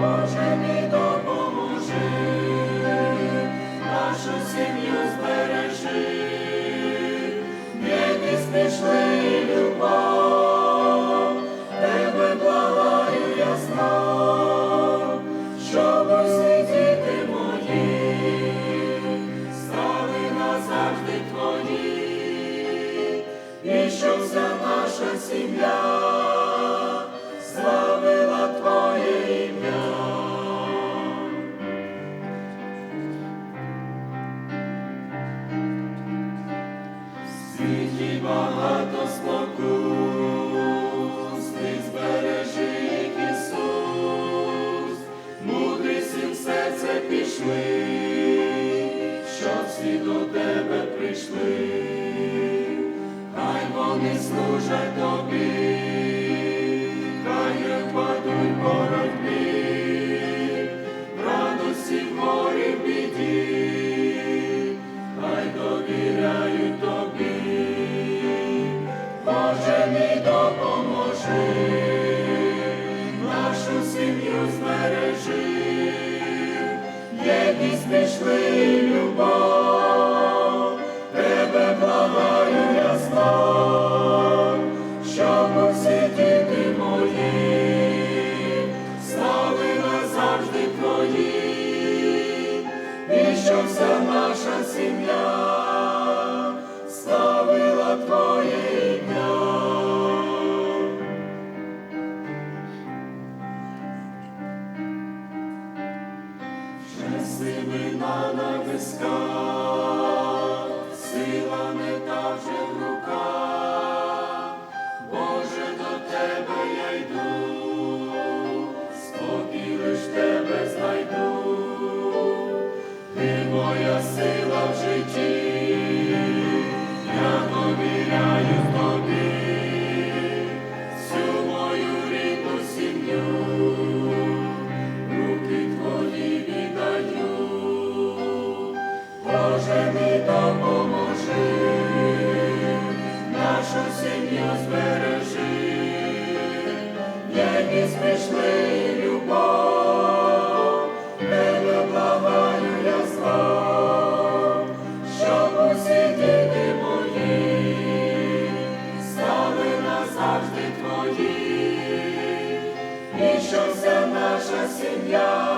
Боже, мій допоможи, нашу сім'ю збережи, єдність пішли любов, тебе благаю я щоб усі діти стали назавжди твої, і щоб вся наша сім'я В багато спокус, ти збережи Ісус, мудрість і серце пішли, щоб всі до тебе прийшли, хай вони служать допоможи, сивина сила не та вже в руках, Боже, до Тебе я йду, спокій Тебе знайду, Ти моя сила в житті, Завжди твої, і що вся наша сім'я.